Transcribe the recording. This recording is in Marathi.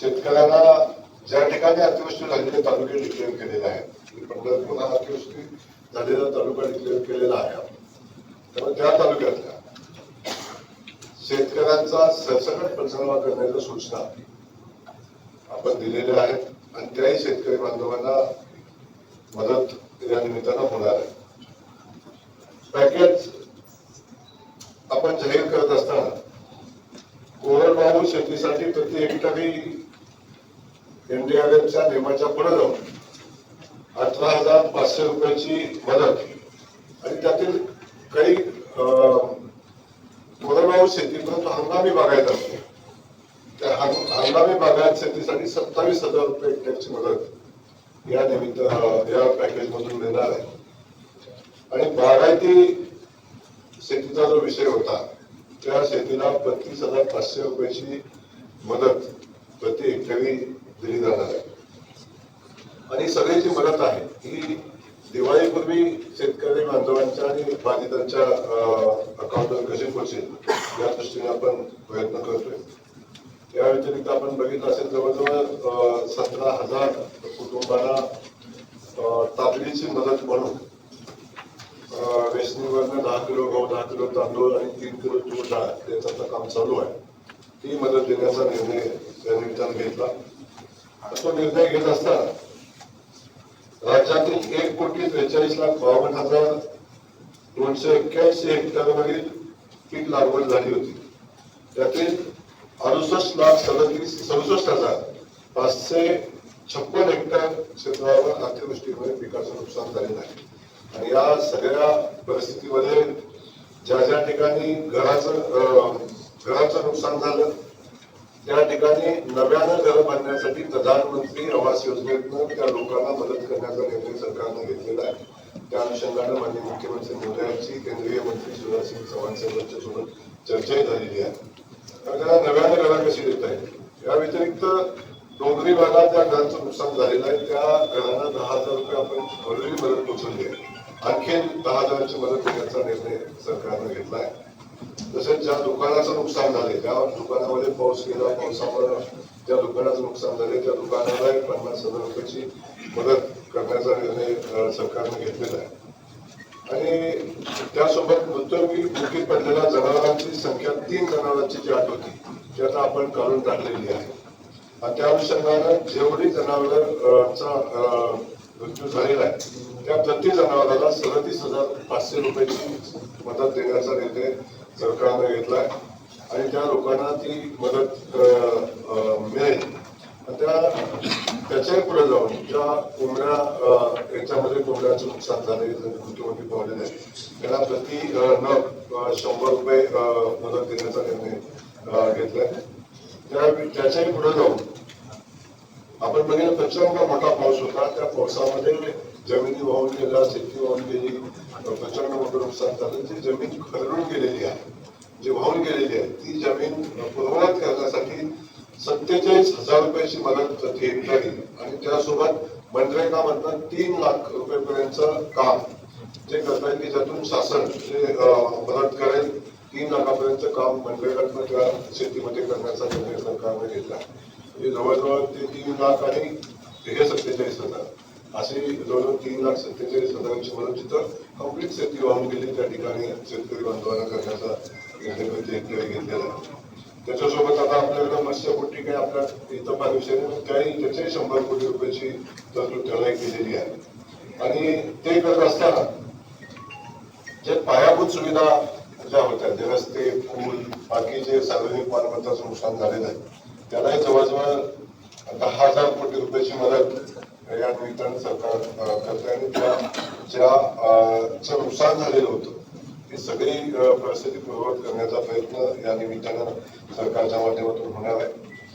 शेतकऱ्यांना ज्या ठिकाणी अतिवृष्टी झालेले तालुके डिक्लेअर केलेले आहेत म्हणजे पंढरपूर हा अतिवृष्टी झालेला तालुका डिक्लेअर केलेला आहे. त्यामुळे त्या तालुक्यातल्या शेतकऱ्यांचा सरसकट पंचनामा करण्याच्या सूचना आपण दिलेल्या आहेत. आणि त्याही शेतकरी बांधवांना मदत या निमित्तानं होणार आहे. पॅकेज आपण जाहीर करत असताना कोरडवाहू शेतीसाठी प्रति हेक्टरी एनडीआरएफच्या नियमाच्या पुढे जाऊन अठरा हजार पाचशे रुपयाची मदत. आणि त्यातील काही अं, शेती परंतु हंगामी बागायत असते. त्या हंगामी बागायत शेतीसाठी सत्तावीस हजार रुपये हेक्टरची मदत या निमित्त या पॅकेज मधून देणार आहे. आणि बागायती शेतीचा जो विषय होता त्या शेतीला बत्तीस हजार पाचशे रुपयाची मदत प्रति हेक्टरी दिली जाणार आहे आणि सगळ्याची मदत आहे. ही दिवाळीपूर्वी शेतकरी बांधवांच्या आणि बाधितांच्या अकाउंटवर कशी पोहोचेल या दृष्टीने आपण प्रयत्न करतोय. या व्यतिरिक्त आपण बघितलं असेल जवळजवळ सतरा हजार कुटुंबांना तातडीची मदत म्हणून अं, रेशनिंगवरनं दहा किलो गहू दहा किलो तांदूळ आणि तीन किलो तूर डाळ याचं आता काम चालू आहे. ती मदत देण्याचा निर्णय त्या निमित्तानं घेतला. तो निर्णय घेत असताना राज्यातील एक कोटी त्रेचाळीस लाख बावन्न हजार दोनशे एक्क्याऐंशी हेक्टरवरील पीक लागवड झाली होती. त्यातील अडुसष्ट लाख सदतीस सदुसष्ट हजार पाचशे छप्पन हेक्टर क्षेत्रावर अतिवृष्टीमुळे पिकाचं नुकसान झालेलं आहे. आणि या सगळ्या परिस्थितीमध्ये ज्या ज्या ठिकाणी घराचं घराचं नुकसान झालं त्या ठिकाणी नव्यानं घर बांधण्यासाठी प्रधानमंत्री आवास योजनेतनं त्या लोकांना मदत करण्याचा निर्णय सरकारनं घेतलेला आहे. त्या अनुषंगानं माननीय मुख्यमंत्री मोदयांची केंद्रीय मंत्री शिवराज सिंग चव्हाण सोबत चर्चाही झालेली आहे. तर त्याला नव्यानं घरा कशी देत आहे या व्यतिरिक्त डोंगरी भागात त्या घरांचं नुकसान झालेलं आहे त्या घरांना दहा हजार रुपये आपण ऑलरेडी मदत पोहोचवली आहे. आणखी दहा हजाराची मदत देण्याचा निर्णय सरकारनं घेतला आहे. तसेच ज्या दुकानाचं नुकसान झाले ज्या दुकानामध्ये पाऊस गेला पावसामुळे ज्या दुकानाचं नुकसान झाले त्या दुकानाला एक पन्नास हजार रुपयाची मदत करण्याचा निर्णय सरकारने घेतलेला आहे. आणि त्यासोबत मृत्यूमुखी मुखी पडलेल्या जनावरांची संख्या तीन जनावरांची जी आठवती होती ती आता आपण काढून टाकलेली आहे. आणि त्या अनुषंगानं जेवढी जनावरांचा मृत्यू झालेला आहे. त्या प्रति जनावराला सदतीस हजार पाचशे रुपयाची मदत देण्याचा निर्णय सरकारने आहे आणि त्या लोकांना ती मदत मिळेल. त्या त्याच्याही पुढे जाऊन ज्या कोंबड्या याच्यामध्ये कोंबड्याचं नुकसान झाले मृत्यूमध्ये पावलेले आहे त्याला प्रति नग शंभर रुपये मदत देण्याचा निर्णय घेतला घेतलाय. त्या त्याच्याही पुढे जाऊन आपण बघितलं प्रचंड मोठा पाऊस होता. त्या पावसामध्ये जमिनी वाहून गेल्या शेती वाहून गेली. प्रचंड मोठं नुकसान झालं. जी जमीन खरडून गेलेली आहे जी वाहून गेलेली आहे ती जमीन पुरवण्यात करण्यासाठी सत्तेचाळीस हजार रुपयाची मदत प्रति हेक्टरी आणि त्यासोबत मनरेगामधनं तीन लाख रुपयेपर्यंतचं काम जे करता येईल की ज्यातून शासन जे मदत करेल तीन लाखापर्यंत काम मनरेगातनं त्या शेतीमध्ये करण्याचा निर्णय सरकारने घेतला. म्हणजे जवळजवळ ते तीन लाख आणि हे सत्तेचाळीस हजार. असे जवळजवळ तीन लाख सत्तेचाळीस हजारांची मनोचित्र कंप्लीट शेती वाहून गेली त्या ठिकाणी शेतकरी बांधवांना करण्याचा निर्णय घेतलेला आहे. त्याच्यासोबत आता आपल्याकडे मत्स्यपोटी काही आपल्या इथं फार त्याही त्याच्याही शंभर कोटी रुपयाची तरतूद त्याला केलेली आहे. आणि ते करत असताना जे पायाभूत सुविधा ज्या होत्या जे रस्ते पूल बाकी जे सार्वजनिक मालमत्ताचं नुकसान झालेलं आहे त्यालाही जवळजवळ दहा हजार कोटी रुपयाची मदत या निमित्तानं सरकार करते आणि त्या ज्या चं नुकसान झालेलं होतं ती सगळी परिस्थिती पूर्ववत करण्याचा प्रयत्न या निमित्तानं सरकारच्या माध्यमातून होणार आहे.